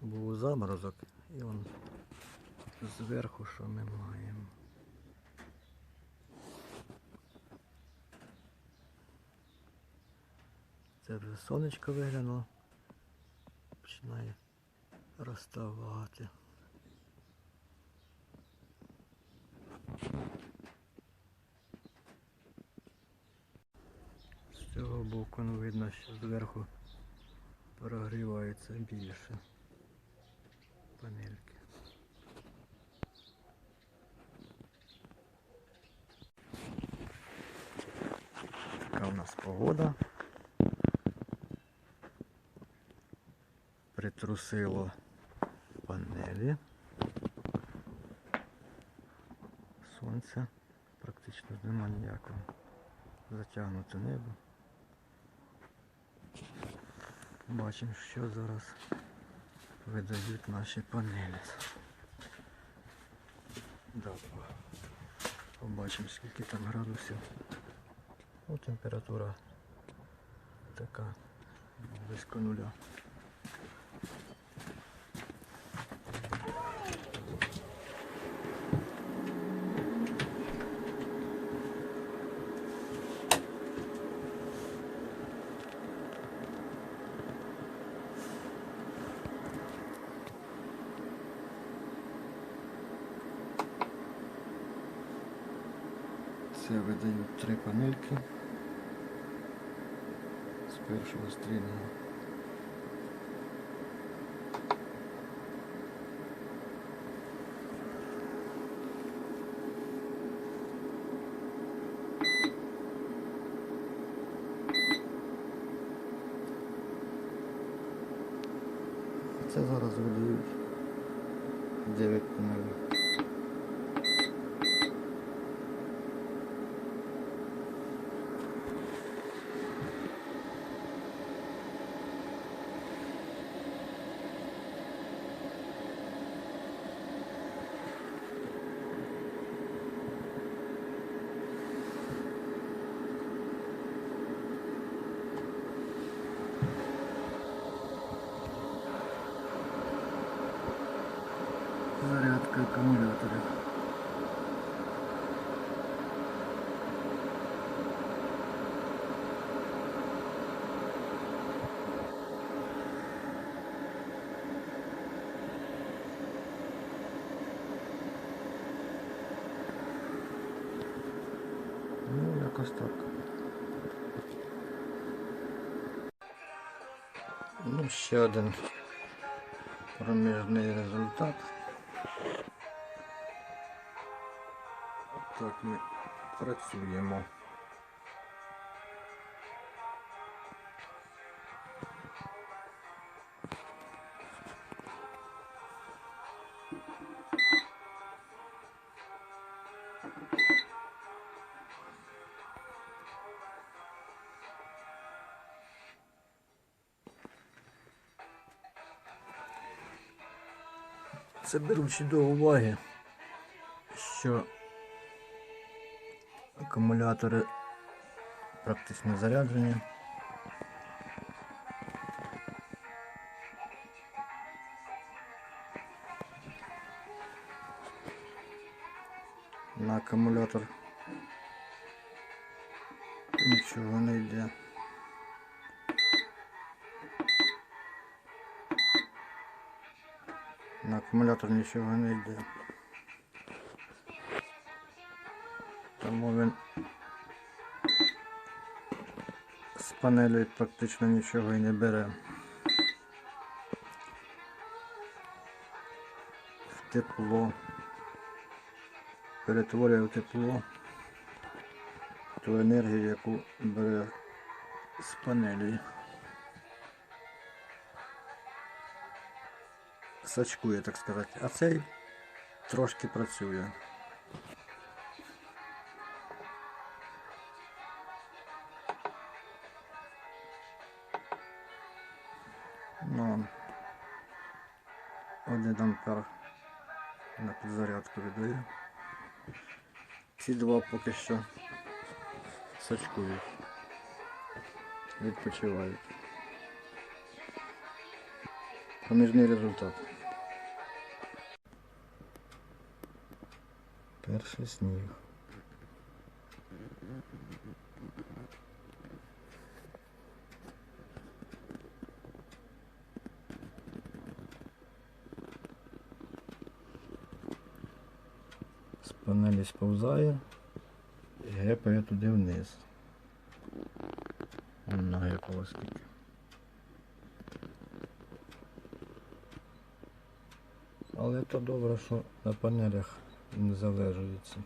був заморозок і он зверху що ми маємо. Це вже сонечко виглянуло. Починає розставати. З цього боку ну, видно, що зверху прогрівається більше панельки. Така у нас погода. Притрусило панелі. Сонця практично нема ніякого. Затягнуте небо. Бачимо, що зараз видають наші панелі. Да. Побачимо скільки там градусів. Ну, температура така близько нуля. Це видають три панельки першого стрільного. Це зараз видають 9 панелей. Зарядка аккумуляторів. Ну, якось так. Ну, ще один проміжний результат. Так ми працюємо. Це беручи до уваги, що акумулятори практично заряджені. На акумулятор нічого не йде. На акумулятор нічого не йде. Тому він з панелі практично нічого і не бере. В тепло. Перетворює в тепло ту енергію, яку бере з панелі. Сачкує, так сказати. А цей трошки працює. Ну, один ампер на підзарядку видаю. Ці два поки що сачкують. Відпочивають. Проміжний результат. Перший сніг. З панелі сповзає і гепає туди вниз. Нагепало скільки. Але то добре, що на панелях не залежується.